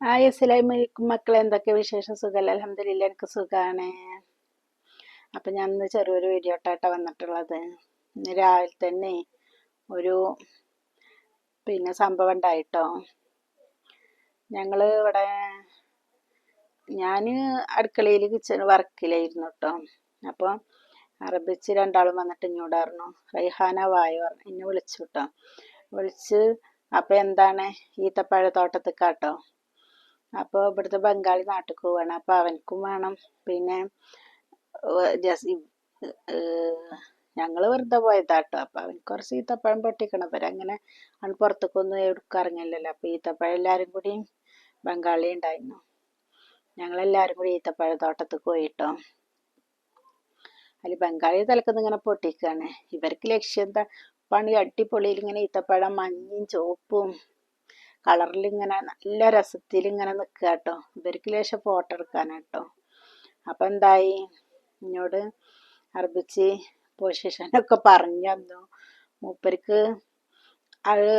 ആ അസ്സലാമലൈക്കും മക്കളെ എന്തൊക്കെ വിശേഷ സുഖമല്ല അലഹമില്ല എനിക്ക് സുഖമാണ് അപ്പം ഞാൻ ഇന്ന് ചെറിയൊരു വീഡിയോ ഇട്ടാട്ട വന്നിട്ടുള്ളത് ഇന്ന് രാവിലെ തന്നെ ഒരു പിന്നെ സംഭവം ഉണ്ടായിട്ടോ ഞങ്ങൾ ഇവിടെ ഞാൻ അടുക്കളയിൽ കിച്ചൺ വർക്കിലായിരുന്നു കേട്ടോ അപ്പോൾ അറബിച്ച് രണ്ടാളും വന്നിട്ട് ഇങ്ങോട്ടായിരുന്നു റൈഹാന വായ എന്നെ വിളിച്ചു കേട്ടോ വിളിച്ച് അപ്പോൾ എന്താണ് ഈത്തപ്പഴ തോട്ടത്തേക്കാട്ടോ അപ്പോൾ ഇവിടുത്തെ ബംഗാളി നാട്ടിലേക്ക് പോവാണ്. അപ്പോൾ അവനക്കും വേണം. പിന്നെ ജസ് ഞങ്ങൾ വെറുതെ പോയതാട്ടോ. അപ്പോൾ അവൻ കുറച്ച് ഈത്തപ്പഴം പൊട്ടിക്കണം. അങ്ങനെ അവൻ പുറത്തേക്കൊന്നും എവിടേക്കും ഇറങ്ങില്ലല്ലോ അപ്പോൾ ഈത്തപ്പഴം എല്ലാവരും കൂടി ബംഗാളി ഉണ്ടായിരുന്നു. ഞങ്ങളെല്ലാവരും കൂടി ഈത്തപ്പഴ തോട്ടത്തിൽ പോയിട്ടോ. അതിൽ ബംഗാളി തലക്കുന്ന ഇങ്ങനെ പൊട്ടിക്കാണ്. ഇവർക്ക് ലക്ഷ്യം എന്താ? പണി അടിപൊളിയിൽ ഇങ്ങനെ ഈത്തപ്പഴം മഞ്ഞയും ചുവപ്പും കളറിൽ ഇങ്ങനെ നല്ല രസത്തിൽ ഇങ്ങനെ നിൽക്കുക കേട്ടോ ഇവർക്ക് ലേശം ഫോട്ടോ എടുക്കാനാട്ടോ. അപ്പം എന്തായി? എന്നോട് അർപ്പിച്ച് പൊസിഷനൊക്കെ പറഞ്ഞു തന്നു. മൂപ്പർക്ക് അത്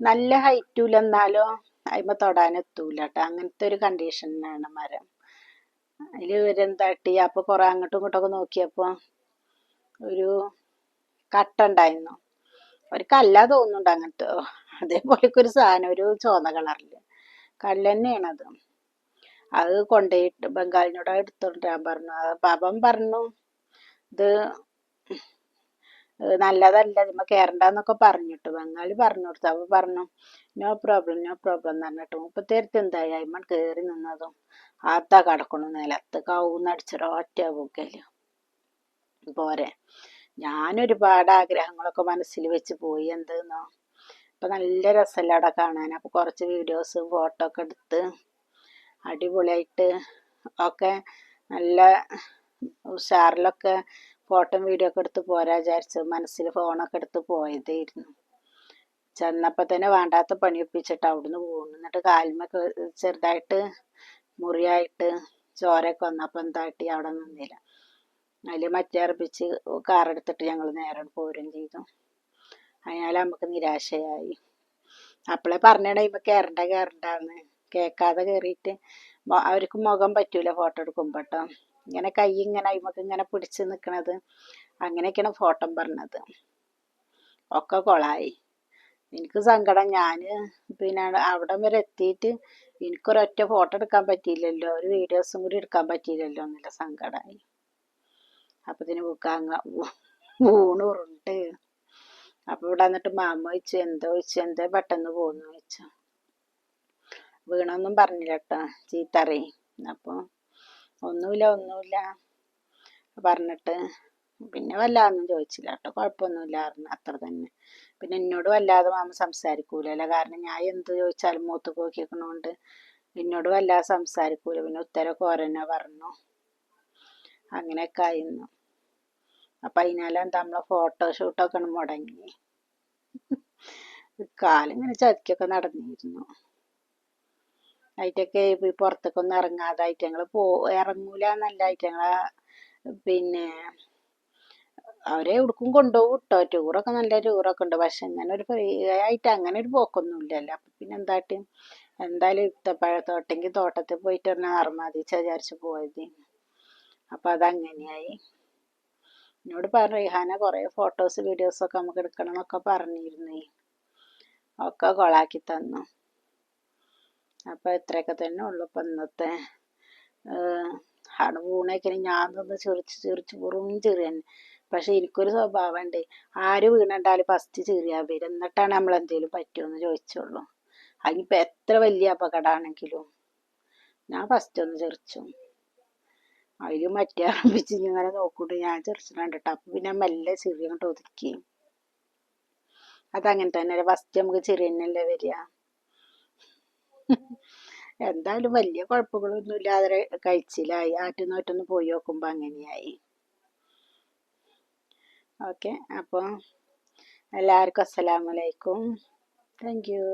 നല്ല ഹൈറ്റൂല എന്നാലോ അതിമ തൊടാനെത്തൂല കേട്ടോ അങ്ങനത്തെ ഒരു കണ്ടീഷനാണ് മരം. അതിൽ ഇവരെന്താട്ടി അപ്പോൾ കുറേ അങ്ങോട്ടും ഇങ്ങോട്ടൊക്കെ നോക്കിയപ്പോൾ ഒരു കട്ട ഉണ്ടായിരുന്നു. ഒരു തോന്നുന്നുണ്ട് അങ്ങനത്തെ അതേപോലെയൊക്കെ ഒരു സാധനം ഒരു ചുവന്ന കളറിൽ കല്ല് തന്നെയാണ് അത് കൊണ്ടുപോയിട്ട് ബംഗാളിനോട് എടുത്തോണ്ടാൻ പറഞ്ഞു. പാപം പറഞ്ഞു ഇത് നല്ലതല്ല ഇതിമ്മ കയറണ്ടെന്നൊക്കെ പറഞ്ഞിട്ട്. ബംഗാളി പറഞ്ഞു കൊടുത്തു. അപ്പോൾ പറഞ്ഞു നോ പ്രോബ്ലം നോ പ്രോബ്ലം എന്ന് പറഞ്ഞിട്ട് മുപ്പത്തേരത്ത് എന്തായി? അയ്മൺ കയറി നിന്നതും ആത്താ കടക്കണു നിലത്ത് കൗന്നടിച്ചൊരു ഒറ്റ പൂക്കൽ പോരെ. ഞാനൊരുപാട് ആഗ്രഹങ്ങളൊക്കെ മനസ്സിൽ വെച്ച് പോയി എന്തെന്നോ. അപ്പം നല്ല രസമല്ല അവിടെ കാണാൻ. അപ്പോൾ കുറച്ച് വീഡിയോസ് ഫോട്ടോ ഒക്കെ എടുത്ത് അടിപൊളിയായിട്ട് ഒക്കെ നല്ല ഉഷാറിലൊക്കെ ഫോട്ടോ വീഡിയോ ഒക്കെ എടുത്ത് പോരാ വിചാരിച്ചു. മനസ്സിൽ ഫോണൊക്കെ എടുത്ത് പോയതായിരുന്നു. ചെന്നപ്പോൾ തന്നെ വേണ്ടാത്ത പണി ഒപ്പിച്ചിട്ട് അവിടുന്ന് പോകുന്നു എന്നിട്ട് കാൽമൊക്കെ ചെറുതായിട്ട് മുറിയായിട്ട് ചോരയൊക്കെ വന്നപ്പോൾ എന്താട്ടി അവിടെ നിന്നില്ല. അതിൽ മറ്റേ അർപ്പിച്ച് കാറെടുത്തിട്ട് ഞങ്ങൾ നേരെ പോരും ചെയ്തു. അതിനാൽ നമുക്ക് നിരാശയായി. അപ്പോളെ പറഞ്ഞ ടൈമ് കയറണ്ട കയറണ്ടെന്ന് കേൾക്കാതെ കയറിയിട്ട് അവർക്ക് മുഖം പറ്റൂല ഫോട്ടോ എടുക്കുമ്പോൾ കേട്ടോ ഇങ്ങനെ കൈ ഇങ്ങനെ അയിമക്ക് ഇങ്ങനെ പിടിച്ച് നിൽക്കണത് അങ്ങനെയൊക്കെയാണ് ഫോട്ടോ പറഞ്ഞത്. ഒക്കെ കൊളായി. എനിക്ക് സങ്കടം. ഞാൻ പിന്നെ അവിടെ വരെ എത്തിയിട്ട് എനിക്കൊരൊറ്റ ഫോട്ടോ എടുക്കാൻ പറ്റിയില്ലല്ലോ. ഒരു വീഡിയോസും കൂടി എടുക്കാൻ പറ്റിയില്ലല്ലോ എന്നുള്ള സങ്കടമായി അപ്പത്തിന് ബുക്കാങ്ങ ഊണുറുണ്ട് അപ്പോൾ ഇവിടെ വന്നിട്ട് മാമ ചോദിച്ചു എന്തോ ചോദിച്ചു? എന്തോ പെട്ടെന്ന് പോകുന്നു ചോദിച്ചു. വീണൊന്നും പറഞ്ഞില്ല കേട്ടോ ചീത്തറി. അപ്പോൾ ഒന്നുമില്ല ഒന്നുമില്ല പറഞ്ഞിട്ട് പിന്നെ വല്ലാതൊന്നും ചോദിച്ചില്ല കേട്ടോ കുഴപ്പമൊന്നുമില്ല പറഞ്ഞു അത്ര തന്നെ. പിന്നെ എന്നോട് വല്ലാതെ മാമ സംസാരിക്കൂലല്ലോ കാരണം ഞാൻ എന്ത് ചോദിച്ചാലും മൂത്ത് നോക്കിക്കണോണ്ട് എന്നോട് വല്ലാതെ സംസാരിക്കൂല പിന്നെ ഉത്തര കോരനെ പറഞ്ഞു. അങ്ങനെയൊക്കെ ആയിരുന്നു. അപ്പം അതിനാലെന്താ നമ്മളെ ഫോട്ടോഷൂട്ടൊക്കെ മുടങ്ങി. കാലിങ്ങനെ ചതിക്കൊക്കെ നടന്നിരുന്നു. ആയിട്ടൊക്കെ പുറത്തേക്കൊന്നും ഇറങ്ങാതെ ഞങ്ങൾ പോ ഇറങ്ങൂല എന്നല്ല ഐറ്റങ്ങളെ. പിന്നെ അവരെ എവിടേക്കും കൊണ്ടുപോകും കേട്ടോ ടൂറൊക്കെ നല്ല ടൂറൊക്കെ ഉണ്ട്. പക്ഷെ ഇങ്ങനെ ഒരു ഫ്രീ ആയിട്ട് അങ്ങനെ ഒരു പോക്കൊന്നും ഇല്ലല്ലോ. അപ്പം പിന്നെ എന്താട്ട്? എന്തായാലും ഇത്തപ്പഴത്തോട്ടെങ്കിൽ തോട്ടത്തിൽ പോയിട്ട് പറഞ്ഞാൽ അറമാതിച്ച വിചാരിച്ച് പോയത് അപ്പം അതങ്ങനെയായി. എന്നോട് പറഞ്ഞു റിഹാന കുറേ ഫോട്ടോസ് വീഡിയോസൊക്കെ നമുക്ക് എടുക്കണം എന്നൊക്കെ പറഞ്ഞിരുന്നേ. ഒക്കെ കൊളാക്കി തന്നു. അപ്പോൾ ഇത്രയൊക്കെ തന്നെ ഉള്ളു ഇപ്പം ഇന്നത്തെ ആണ് വീണേക്കിന് ഞാൻ നിന്ന് ചിറിച്ച് ചിറിച്ച് വെറും ചിറി പക്ഷെ എനിക്കൊരു സ്വഭാവം ഉണ്ട് ആര് വീണണ്ടാലും ഫസ്റ്റ് ചിറിയാ വരും. എന്നിട്ടാണ് നമ്മൾ എന്തെങ്കിലും പറ്റുമെന്ന് ചോദിച്ചുള്ളൂ. അതിനിപ്പോൾ എത്ര വലിയ അപകടമാണെങ്കിലും ഞാൻ ഫസ്റ്റ് ഒന്ന് ചിറിച്ചു. അതിൽ മറ്റേ ആരംഭിച്ച് ഇങ്ങനെ നോക്കൂട്ട്. ഞാൻ ചിറിച്ചിട്ടുണ്ട് കേട്ടോ അപ്പം പിന്നെ മെല്ലെ ചെറിയ അങ്ങോട്ട് ഒതുക്കി. അതങ്ങനെ തന്നെ. ഫസ്റ്റ് നമുക്ക് ചെറിയ തന്നെയല്ലേ വരിക? എന്തായാലും വലിയ കുഴപ്പങ്ങളൊന്നും ഇല്ലാതെ കഴിച്ചില്ലായി ആറ്റുനോറ്റൊന്ന് പോയി നോക്കുമ്പോൾ അങ്ങനെയായി. ഓക്കെ. അപ്പോൾ എല്ലാവർക്കും അസ്സലാമലൈക്കും താങ്ക് യു